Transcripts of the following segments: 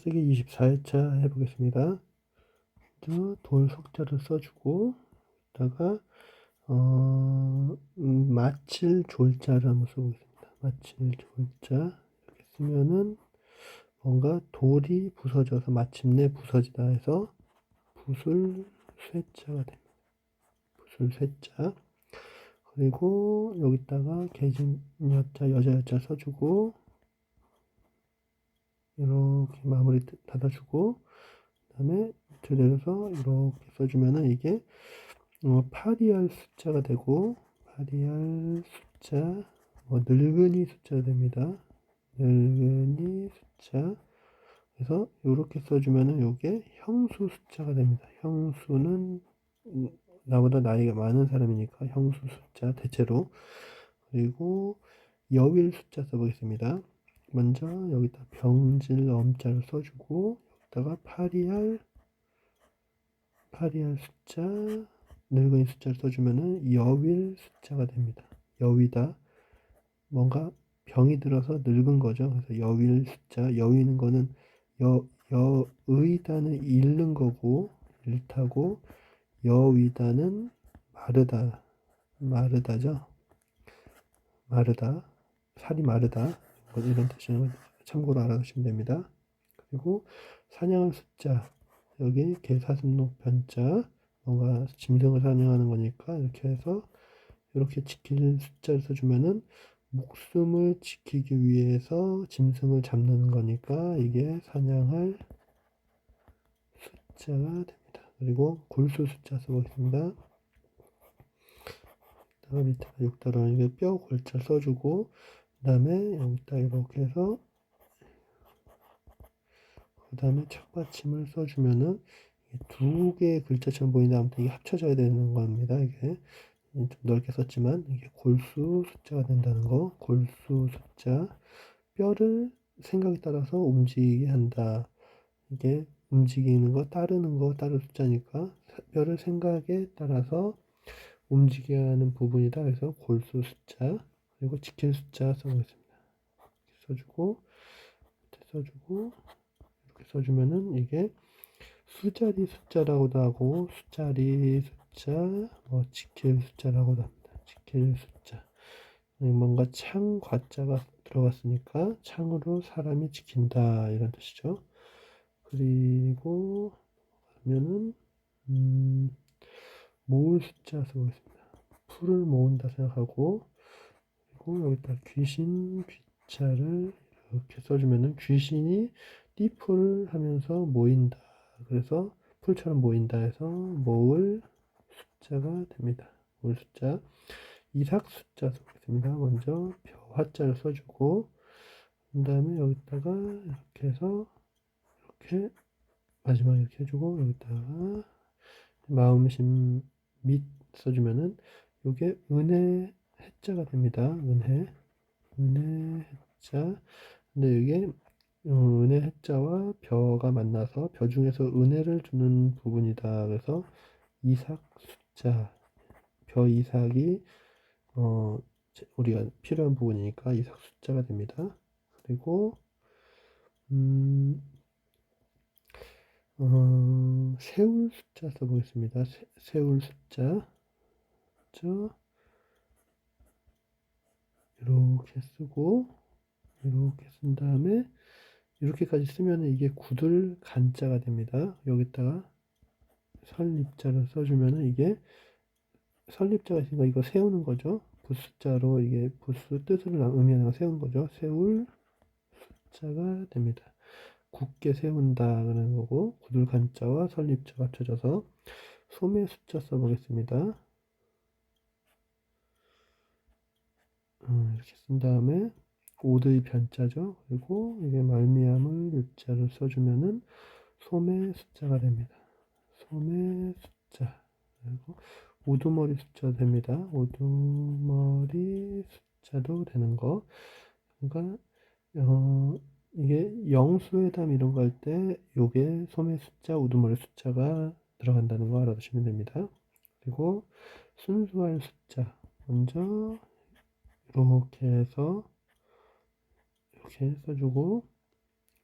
쓰기 24회차 해보겠습니다. 먼저 돌 석자를 써주고 다가 어, 음, 마칠 졸자를 한번 써보겠습니다. 마칠 졸자 이렇게 쓰면은 뭔가 돌이 부서져서 마침내 부서지다 해서 붓을 쇠자가 됩니다. 붓을 쇠자 그리고 여기다가 개진 여자 여자 여자 써주고 이렇게 마무리 닫아주고 그다음에 밑으로 내려서 이렇게 써주면은 이게 어, 파리알 숫자가 되고 파리알 숫자 뭐 늙은이 숫자가 됩니다. 늙은이 숫자 그래서 이렇게 써주면은 이게 형수 숫자가 됩니다. 형수는 음, 나보다 나이가 많은 사람이니까 형수 숫자 대체로 그리고 여윌 숫자 써보겠습니다. 먼저 여기다 병질 엄자를 써주고 여기다가 파리알 파리알 숫자 늙은이 숫자를 써주면은 여윌 숫자가 됩니다. 여위다 뭔가 병이 들어서 늙은 거죠. 그래서 여윌 숫자 여위는 거는 여 여의다는 잃는 거고 잃다고 여위다는 마르다 마르다죠. 마르다 살이 마르다 뭐 이런 뜻이는 참고로 알아두시면 됩니다. 그리고 사냥할 숫자 여기 개사슴록 변자 뭔가 짐승을 사냥하는 거니까 이렇게 해서 이렇게 지킬 숫자를 써주면은 목숨을 지키기 위해서 짐승을 잡는 거니까 이게 사냥할 숫자가 됩니다. 그리고 골수 숫자 써보겠습니다. 다음 밑에 6달러 이게 뼈 골자 써주고 그 다음에 여기다 이렇게 해서 그 다음에 착받침을 써주면은 두 개의 글자처럼 보이는데 아무튼 이게 합쳐져야 되는 겁니다. 이게 좀 넓게 썼지만 이게 골수 숫자가 된다는 거 골수 숫자 뼈를 생각에 따라서 움직이게 한다. 이게 움직이는 거 따르는 거 따르 숫자니까 뼈를 생각에 따라서 움직여야 하는 부분이다. 그래서 골수 숫자 그리고 지킬 숫자 써보겠습니다. 써주고 이렇게 써주고 이렇게 써주면은 이게 수자리 숫자라고도 하고 수자리 숫자 뭐 지킬 숫자라고도 합니다. 지킬 숫자 뭔가 창 과자가 들어갔으니까 창으로 사람이 지킨다 이런 뜻이죠. 그리고 그러면은 음, 모을 숫자 써보겠습니다. 풀을 모은다 생각하고 그리고 여기다 귀신 귀자를 이렇게 써주면은 귀신이 띠풀 하면서 모인다. 그래서 풀처럼 모인다 해서 모을 숫자가 됩니다. 모을 숫자. 이삭 숫자 써보겠습니다. 먼저 화자를 써주고 그 다음에 여기다가 이렇게 해서 이렇게 마지막에 이렇게 해주고 여기다가 마음심 밑 써주면은 이게 은혜 해자가 됩니다. 은혜 은혜 해자 근데 이게 어, 은혜 해자와 벼가 만나서 벼 중에서 은혜를 주는 부분이다. 그래서 이삭 숫자 벼 이삭이 어 우리가 필요한 부분이니까 이삭 숫자가 됩니다. 그리고 음 어, 세울 숫자 써보겠습니다. 세, 세울 숫자. 저, 이렇게 쓰고, 이렇게 쓴 다음에, 이렇게까지 쓰면 이게 구들 간자가 됩니다. 여기다가 설립자를 써주면 이게 설립자가 있으니까 이거 세우는 거죠. 부숫자로 이게 부수 뜻을 의미하는 거 세운 거죠. 세울 숫자가 됩니다. 굳게 세운다 그러는 거고 구들간자와 설립자가 합쳐져서 소매 숫자 써보겠습니다. 이렇게 쓴 다음에 오드의 변자죠. 그리고 이게 말미암을 유자를 써주면은 소매 숫자가 됩니다. 소매 숫자 그리고 우두머리 숫자 됩니다. 우두머리 숫자도 되는 거. 그러니까 어, 이게 영수회담 이런 거 할 때 요게 소매 숫자, 우두머리 숫자가 들어간다는 거 알아두시면 됩니다. 그리고 순수할 숫자 먼저 이렇게 해서 이렇게 써주고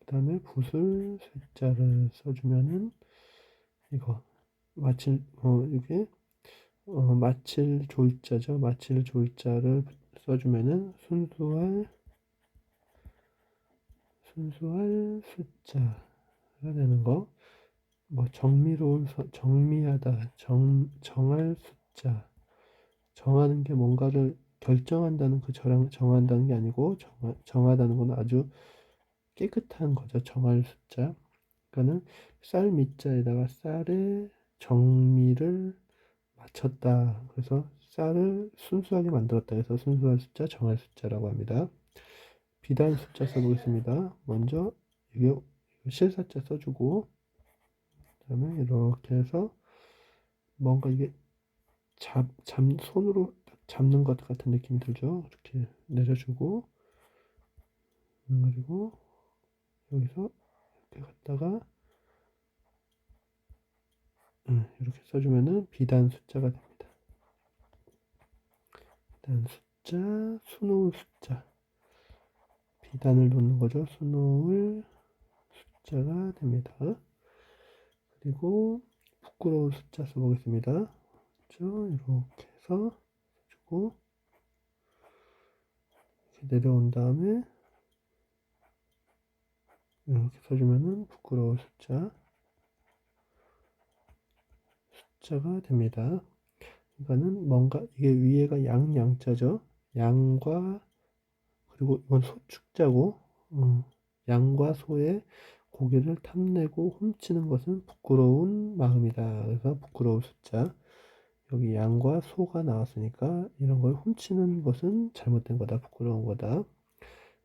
그 다음에 붓을 쇠자를 써주면은 이거 마칠 어 이게 어 마칠 졸자죠. 마칠 졸자를 써주면은 순수할 순수할 숫자가 되는 거. 뭐 정미로운 서- 정미하다 정 정할 숫자 정하는 게 뭔가를 결정한다는 그 저랑 정한다는 게 아니고 정하, 정하다는 건 아주 깨끗한 거죠. 정할 숫자. 그러니까는 쌀 밑자에다가 쌀의 정미를 맞췄다. 그래서 쌀을 순수하게 만들었다. 해서 순수할 숫자 정할 숫자라고 합니다. 비단 숫자 써보겠습니다. 먼저 이게 실사자 써주고 그다음에 이렇게 해서 뭔가 이게 잡, 잡 손으로 잡는 것 같은 느낌이 들죠. 이렇게 내려주고 음, 그리고 여기서 이렇게 갔다가 음, 이렇게 써주면은 비단 숫자가 됩니다. 비단 숫자, 수놓을 숫자 비단을 놓는 거죠. 수놓을 숫자가 됩니다. 그리고 부끄러운 숫자 써보겠습니다. 그렇죠? 이렇게 해서 이렇게 내려온 다음에 이렇게 써주면은 부끄러운 숫자 숫자가 됩니다. 이거는 뭔가 이게 위에가 양양자죠. 양과 그리고 이건 소축자고 음, 양과 소의 고기를 탐내고 훔치는 것은 부끄러운 마음이다. 그래서 부끄러운 숫자. 여기 양과 소가 나왔으니까 이런 걸 훔치는 것은 잘못된 거다. 부끄러운 거다.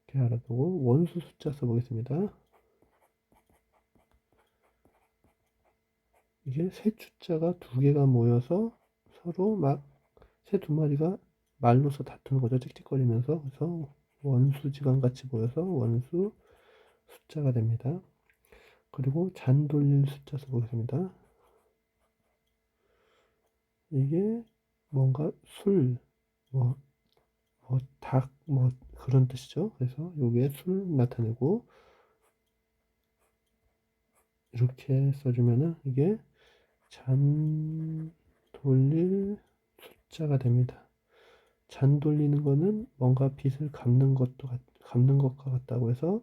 이렇게 알아두고 원수 숫자 써보겠습니다. 이게 새 숫자가 두 개가 모여서 서로 막 새 두 마리가 말로서 다투는 거죠. 찍찍거리면서. 그래서 원수지간 같이 모여서 원수 숫자가 됩니다. 그리고 잔 돌릴 숫자 써보겠습니다. 이게 뭔가 술, 뭐, 뭐, 닭, 뭐, 그런 뜻이죠. 그래서 요게 술 나타내고, 이렇게 써주면은 이게 잔 돌릴 숫자가 됩니다. 잔 돌리는 거는 뭔가 빚을 갚는 것도, 같- 갚는 것과 같다고 해서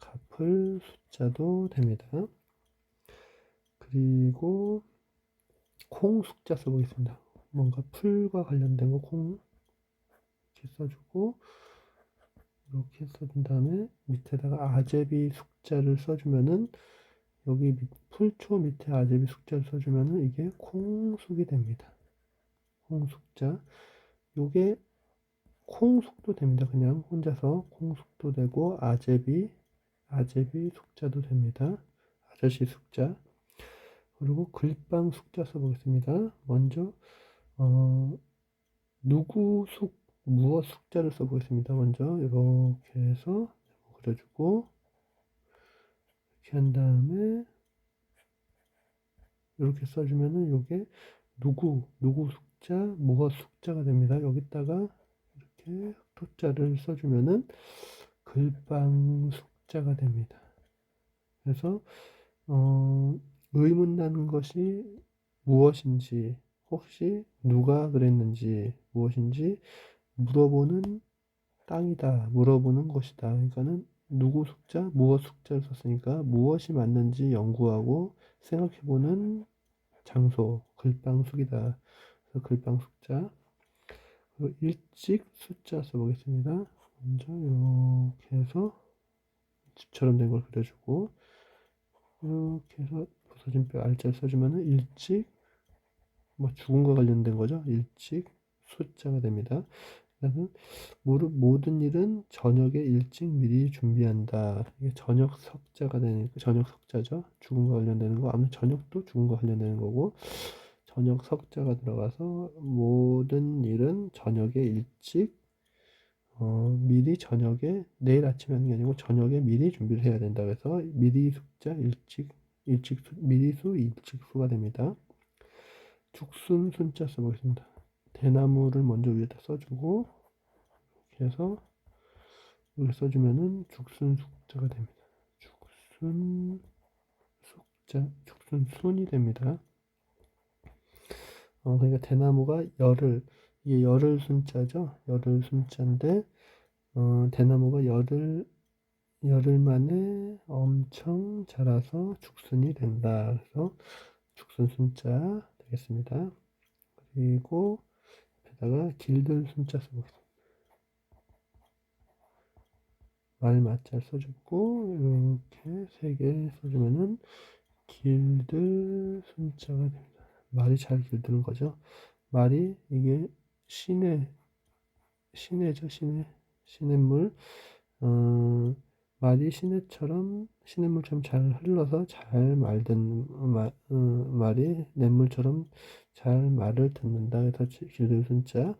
갚을 숫자도 됩니다. 그리고 콩 숫자 써보겠습니다. 뭔가 풀과 관련된 거 콩 이렇게 써주고 이렇게 써준 다음에 밑에다가 아제비 숫자를 써주면은 여기 밑- 풀초 밑에 아제비 숫자를 써주면은 이게 콩숙이 됩니다. 콩숙자 요게 콩숙도 됩니다. 그냥 혼자서 콩숙도 되고 아제비 아제비 숙자도 됩니다. 아저씨 숙자. 그리고 글방 숙자 써보겠습니다. 먼저 어, 누구 숙 무엇 숙자를 써보겠습니다. 먼저 이렇게 해서 그려주고 이렇게 한 다음에 이렇게 써주면은 이게 누구 누구 숙자 무엇 숙자가 됩니다. 여기다가 이렇게 토자를 써주면은 글방 숙자가 됩니다. 그래서 어, 의문나는 것이 무엇인지 혹시 누가 그랬는지 무엇인지 물어보는 땅이다 물어보는 것이다. 그러니까는 누구 숙자 무엇 숙자를 썼으니까 무엇이 맞는지 연구하고 생각해보는 장소 글방숙이다. 그래서 글방숙자 그리고 일찍 숫자 써보겠습니다. 먼저 이렇게 해서 집처럼 된 걸 그려주고 이렇게 해서 부서진 뼈 알자를 써주면은 일찍 뭐 죽음과 관련된 거죠. 일찍 숫자가 됩니다. 그래서 무릇 모든 일은 저녁에 일찍 미리 준비한다. 이게 저녁 석자가 되니까 저녁 석자죠. 죽음과 관련되는 거. 아무튼 저녁도 죽음과 관련되는 거고 저녁 석자가 들어가서 모든 일은 저녁에 일찍 어, 미리 저녁에 내일 아침에 하는 게 아니고 저녁에 미리 준비를 해야 된다. 그래서 미리 숙자 일찍 일찍 수, 미리수 일찍수가 됩니다. 죽순 순자 써보겠습니다. 대나무를 먼저 위에다 써주고 이렇게 해서 여기 써주면은 죽순 숙자가 됩니다. 죽순 숙자 죽순 순이 됩니다. 어, 그러니까 대나무가 열을 이게 열을 순자죠. 열을 순자인데 어, 대나무가 열을 열흘 만에 엄청 자라서 죽순이 된다. 그래서 죽순 순자 되겠습니다. 그리고 옆에다가 길들 순자 써보겠습니다. 말 맞잘 써주고 이렇게 세 개 써주면은 길들 순자가 됩니다. 말이 잘 길드는 거죠. 말이 이게 시내 시내죠 시내 시냇물 어, 말이 시내처럼 시냇물처럼 잘 흘러서 잘 말든 마, 어, 말이 냇물처럼 잘 말을 듣는다. 그래서 길들 순자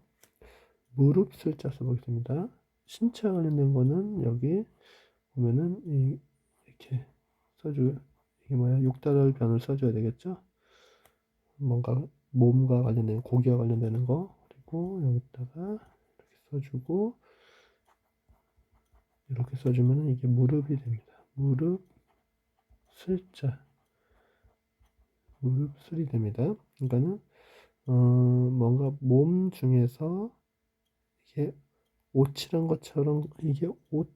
무릎 슬자 써보겠습니다. 신체 관련된 거는 여기 보면은 이, 이렇게 써주 이게 뭐야 육달을 변을 써줘야 되겠죠. 뭔가 몸과 관련된 고기와 관련되는 거 그리고 여기다가 이렇게 써주고 이렇게 써주면 이게 무릎이 됩니다. 무릎 슬자 무릎 슬이 됩니다. 그러니까는 어, 뭔가 몸 중에서 이게 옷이란 것처럼 이게 옷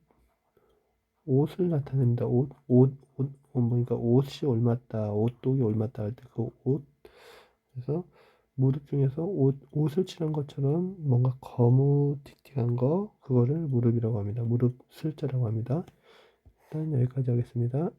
옷을 나타냅니다. 옷, 옷, 옷, 그러니까 옷이 옮았다, 옷독이 옮았다 할 때 그 옷. 그래서 무릎 중에서 옷, 옷을 칠한 것처럼 뭔가 거무틱틱한 거, 그거를 무릎이라고 합니다. 무릎 슬자라고 합니다. 일단 여기까지 하겠습니다.